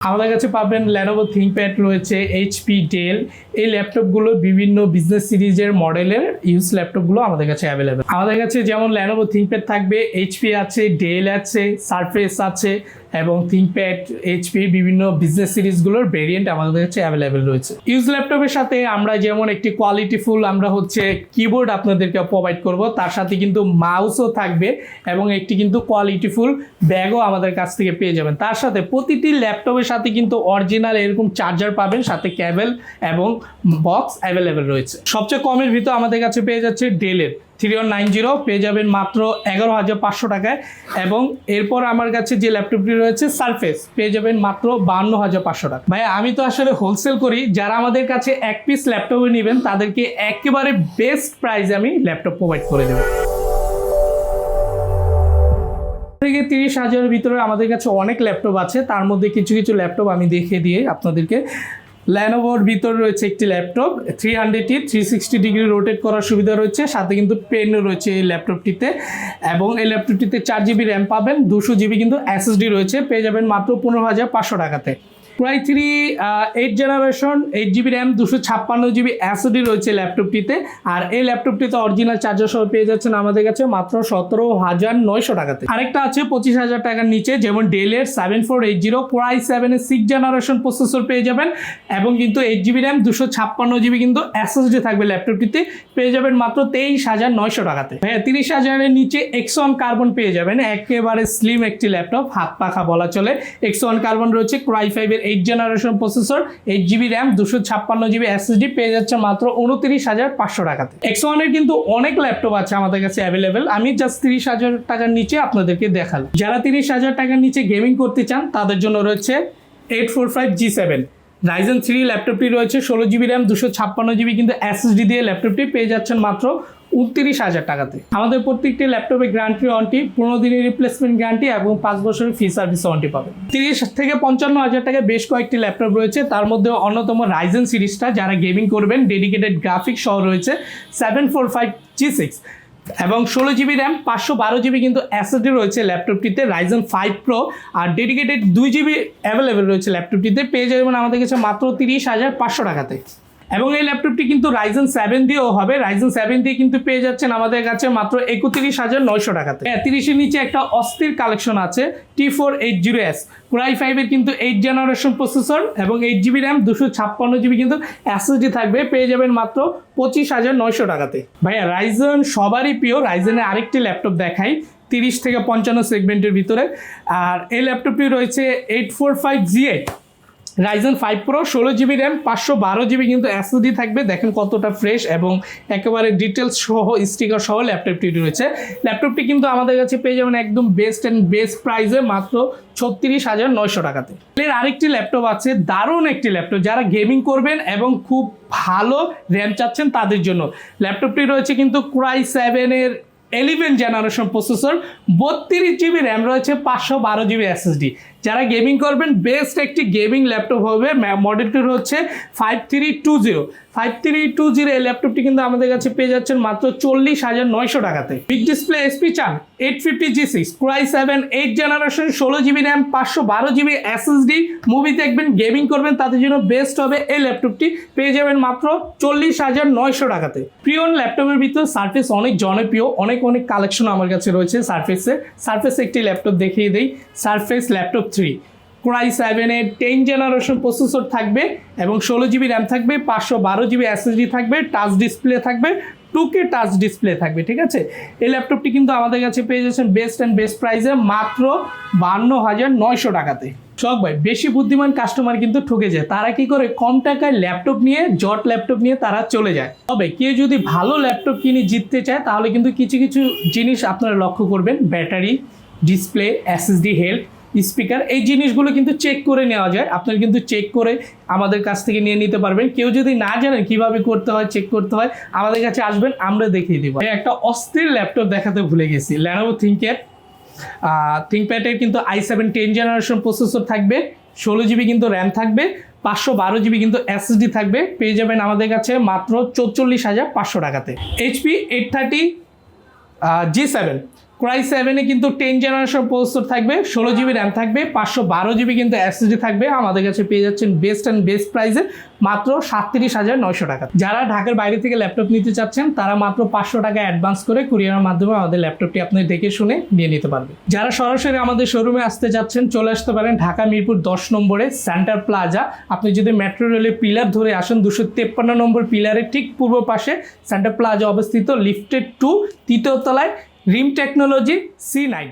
আমাদের কাছে পাবেন ল্যানোভো থিঙ্কপ্যাড রয়েছে এইচপি ডেল এই ল্যাপটপগুলো বিভিন্ন বিজনেস সিরিজের মডেলের ইউজ ল্যাপটপগুলো আমাদের কাছে অ্যাভেলেবেল আমাদের কাছে যেমন ল্যানোভো থিঙ্কপ্যাড থাকবে এইচপি আছে ডেল আছে সারফেস আছে এবং থিঙ্কপ্যাড এইচপির বিভিন্ন বিজনেস সিরিজগুলোর ভেরিয়েন্ট আমাদের কাছে অ্যাভেলেবেল রয়েছে। ইউজ ল্যাপটপের সাথে আমরা যেমন একটি কোয়ালিটিফুল আমরা হচ্ছে কিবোর্ড আপনাদেরকে প্রোভাইড করব, তার সাথে কিন্তু মাউসও থাকবে এবং একটি কিন্তু কোয়ালিটিফুল ব্যাগও আমাদের কাছ থেকে পেয়ে যাবেন। তার সাথে প্রতিটি ল্যাপটপের সাথে কিন্তু অরিজিনাল এরকম চার্জার পাবেন, সাথে ক্যাবেল এবং বক্স অ্যাভেলেবেল রয়েছে। সবচেয়ে কমের ভিতর আমাদের কাছে পেয়ে যাচ্ছে ডেলের থ্রি ওয়ান নাইন জিরো পেয়ে যাবেন মাত্র এগারো হাজার পাঁচশো টাকায় এবং এরপর আমার কাছে যে ল্যাপটপটি রয়েছে সারফেস পেয়ে যাবেন মাত্র বান্ন হাজার পাঁচশো টাকা। ভাই আমি তো আসলে হোলসেল করি, যারা আমাদের কাছে এক পিস ল্যাপটপে নেবেন, তাদেরকে একেবারে বেস্ট প্রাইসে আমি ল্যাপটপ প্রোভাইড করে দেবো। থেকে তিরিশ হাজারের ভিতরে আমাদের কাছে অনেক ল্যাপটপ আছে। তার মধ্যে কিছু কিছু ল্যাপটপ আমি দেখে দিয়ে আপনাদেরকে। ল্যানোভোর ভিতরে রয়েছে একটি ল্যাপটপ থ্রি হান্ড্রেডটি থ্রি সিক্সটি ডিগ্রি রোটেট করার সুবিধা রয়েছে। সাথে কিন্তু পেন রয়েছে এই ল্যাপটপটিতে এবং এই ল্যাপটপটিতে চার জিবি র্যাম পাবেন, দুশো জিবি কিন্তু এসএসডি রয়েছে। পেয়ে যাবেন মাত্র পনেরো হাজার পাঁচশো টাকাতে। প্রাই three eight generation eight GB RAM দুশো ছাপ্পান্ন জিবি এসডি রয়েছে ল্যাপটপটিতে আর এই ল্যাপটপটিতে অরিজিনাল চার্জার সহ পেয়ে যাচ্ছেন আমাদের কাছে মাত্র সতেরো হাজার নয়শো টাকাতে। আরেকটা আছে পঁচিশ হাজার টাকার নিচে, যেমন ডেলের সেভেন ফোর এইট জিরো প্রাই সেভেনের সিক্স জেনারেশন প্রসেসর পেয়ে যাবেন। এবং কিন্তু এইট জিবি র্যাম দুশো ছাপ্পান্ন জিবি কিন্তু এসএসডি থাকবে ল্যাপটপটিতে পেয়ে যাবেন মাত্র তেইশ হাজার নয়শো টাকাতে। হ্যাঁ তিরিশ হাজারের নিচে এক্সন কার্বন পেয়ে যাবেন। একেবারে স্লিম একটি ল্যাপটপ হাত পাখা বলা চলে। এক্সন কার্বন রয়েছে ক্রাই ফাইভের eight generation processor eight GB RAM দুশো ছাপ্পান্ন জিবি এসএসডি পেয়ে যাচ্ছে মাত্র উনত্রিশ হাজার পাঁচশো টাকাতে। এক্স ওয়ানের কিন্তু অনেক ল্যাপটপ আছে আমাদের কাছে অ্যাভেলেবেল আমি জাস্ট তিরিশ হাজার টাকার নিচে আপনাদেরকে দেখালাম। যারা তিরিশ হাজার টাকার নিচে গেমিং করতে চান, তাদের জন্য রয়েছে eight four five G seven Ryzen three ল্যাপটপটি রয়েছে, ষোলো জিবি র্যাম দুশো ছাপ্পান্ন জিবি কিন্তু এসএসডি দিয়ে ল্যাপটপটি পেয়ে যাচ্ছেন মাত্র উনত্রিশ হাজার টাকাতে। আমাদের প্রত্যেকটি ল্যাপটপে গ্যারান্টি ওয়ারেন্টি পনেরো দিনের রিপ্লেসমেন্ট গ্যারান্টি এবং পাঁচ বছরের ফি সার্ভিস ওয়ারেন্টি পাবে তিরিশ থেকে পঞ্চান্ন হাজার টাকায় বেশ কয়েকটি ল্যাপটপ রয়েছে। তার মধ্যে অন্যতম রাইজেন সিরিজটা, যারা গেমিং করবেন ডেডিকেটেড গ্রাফিক সহ রয়েছে seven four five G six এবং ষোলো জিবি র্যাম পাঁচশো বারো জিবি কিন্তু অ্যাসেডি রয়েছে ল্যাপটপটিতে রাইজন ফাইভ প্রো আর ডেডিকেটেড দুই জিবি অ্যাভেলেবেল রয়েছে ল্যাপটপটিতে। পেয়ে যাবেন আমাদের কাছে মাত্র তিরিশ হাজার পাঁচশো টাকাতে। এবং এই ল্যাপটপটি কিন্তু রাইজন সেভেন দিয়েও হবে। রাইজন সেভেন দিয়ে কিন্তু পেয়ে যাচ্ছেন আমাদের কাছে মাত্র একত্রিশ হাজার নয়শো টাকাতে। হ্যাঁ তিরিশের নিচে একটা অস্থির কালেকশন আছে T four eight zero S core i ফাইভের কিন্তু এইট জেনারেশন প্রসেসর এবং এইট জিবি র্যাম দুশো ছাপ্পান্ন জিবি কিন্তু এসএসডি থাকবে, পেয়ে যাবেন মাত্র পঁচিশ হাজার নয়শো টাকাতে। ভাইয়া রাইজন সবারই প্রিয়। রাইজেনের আরেকটি ল্যাপটপ দেখাই, তিরিশ থেকে পঞ্চান্ন সেগমেন্টের ভিতরে। আর এই ল্যাপটপটি রয়েছে eight four five G eight Ryzen five pro ষোলো জিবি র্যাম পাঁচশো বারো জিবি কিন্তু এসএসডি থাকবে। দেখেন কতটা ফ্রেশ এবং একেবারে ডিটেলস সহ স্টিকার সহ ল্যাপটপটি রয়েছে। ল্যাপটপটি কিন্তু আমাদের কাছে পেয়ে যাবেন একদম বেস্ট অ্যান্ড বেস্ট প্রাইসে মাত্র ছত্রিশ হাজার নয়শো টাকাতে। এর আরেকটি ল্যাপটপ আছে, দারুণ একটি ল্যাপটপ যারা গেমিং করবেন এবং খুব ভালো র্যাম চাচ্ছেন তাদের জন্য। ল্যাপটপটি রয়েছে কিন্তু ক্রাই সেভেনের এলিভেন জেনারেশন প্রসেসর বত্রিশ জিবি র্যাম রয়েছে, পাঁচশো বারো জিবি এসএসডি যারা গেমিং করবেন বেস্ট একটি গেমিং ল্যাপটপ হবে মডেলটির হচ্ছে five three two zero five three two zero এই ল্যাপটপটি কিন্তু আমাদের কাছে পেয়ে যাচ্ছেন মাত্র চল্লিশ হাজার নয়শো টাকাতে। বিগ ডিসপ্লে এসপি চান eight fifty G six core i seven eight generation ষোলো জিবি র্যাম পাঁচশো বারো জিবি এসএসডি মুভি দেখবেন গেমিং করবেন তাদের জন্য বেস্ট হবে এই ল্যাপটপটি পেয়ে যাবেন মাত্র চল্লিশ হাজার নয়শো টাকাতে। প্রিয়ন ল্যাপটপের ভিতর সার্ফেস অনেক জনপ্রিয়, অনেক অনেক কালেকশন আমার কাছে রয়েছে সার্ফেসে সার্ফেস একটি ল্যাপটপ দেখিয়ে দিই। Surface laptop three core i সেভেনের টেন জেনারেশন প্রসেসর থাকবে এবং ষোলো জিবি র্যাম থাকবে, পাঁচশো বারো জিবি এসএসডি থাকবে টাচ ডিসপ্লে থাকবে টু কে টাচ ডিসপ্লে থাকবে, ঠিক আছে? এই ল্যাপটপটি কিন্তু আমাদের কাছে পেয়ে যাচ্ছেন বেস্ট অ্যান্ড বেস্ট প্রাইসে মাত্র বান্ন হাজার নয়শো টাকাতে। শখ ভাই, বেশি বুদ্ধিমান কাস্টমার কিন্তু ঠকে যায়। তারা কি করে? কম টাকায় ল্যাপটপ নিয়ে, জট ল্যাপটপ নিয়ে তারা চলে যায়। তবে কেউ যদি ভালো ল্যাপটপ কিনে জিততে চায়, তাহলে কিন্তু কিছু কিছু জিনিস আপনারা লক্ষ্য করবেন। Battery display SSD health speaker. এই জিনিসগুলো কিন্তু চেক করে নেওয়া যায়। আপনারা কিন্তু চেক করে আমাদের কাছ থেকে নিয়ে নিতে পারবেন। কেউ যদি না জানেন কীভাবে করতে হয় চেক করতে হয়, আমাদের কাছে আসবেন, আমরা দেখিয়ে দিব। একটা অস্থির ল্যাপটপ দেখাতে ভুলে গেছি। ল্যানোভো থিঙ্কের থিঙ্কপ্যাডের কিন্তু I seven ten generation processor থাকবে। ষোলো জিবি কিন্তু র্যাম থাকবে। পাঁচশো বারো জিবি কিন্তু এসএসডি থাকবে। পেয়ে যাবেন আমাদের কাছে মাত্র চৌচল্লিশ হাজার পাঁচশো টাকাতে। HP eight thirty G seven core i সেভেনে কিন্তু টেন জেনারেশন প্রসেসর থাকবে, ষোলো জিবি র্যাম থাকবে, পাঁচশো বারো জিবি কিন্তু এসএসডি থাকবে, আমাদের কাছে পেয়ে যাচ্ছেন বেস্ট অ্যান্ড বেস্ট প্রাইসে মাত্র সাতত্রিশ হাজার নয়শো টাকা। যারা ঢাকার বাইরে থেকে ল্যাপটপ নিতে চাচ্ছেন, তারা মাত্র পাঁচশো টাকা অ্যাডভান্স করে কুরিয়ারের মাধ্যমে আমাদের ল্যাপটপটি আপনি দেখে শুনে নিয়ে নিতে পারবেন। যারা সরাসরি আমাদের শোরুমে আসতে যাচ্ছেন চলে আসতে পারেন ঢাকা মিরপুর দশ নম্বরে সেন্টার প্লাজা আপনি যদি মেট্রো রেলের পিলার ধরে আসেন, দুশো তেপ্পান্ন নম্বর পিলারের ঠিক পূর্ব পাশে সেন্টার প্লাজা অবস্থিত লিফটেড টু তৃতীয় তলায় রিম টেকনোলজি সি নাইন।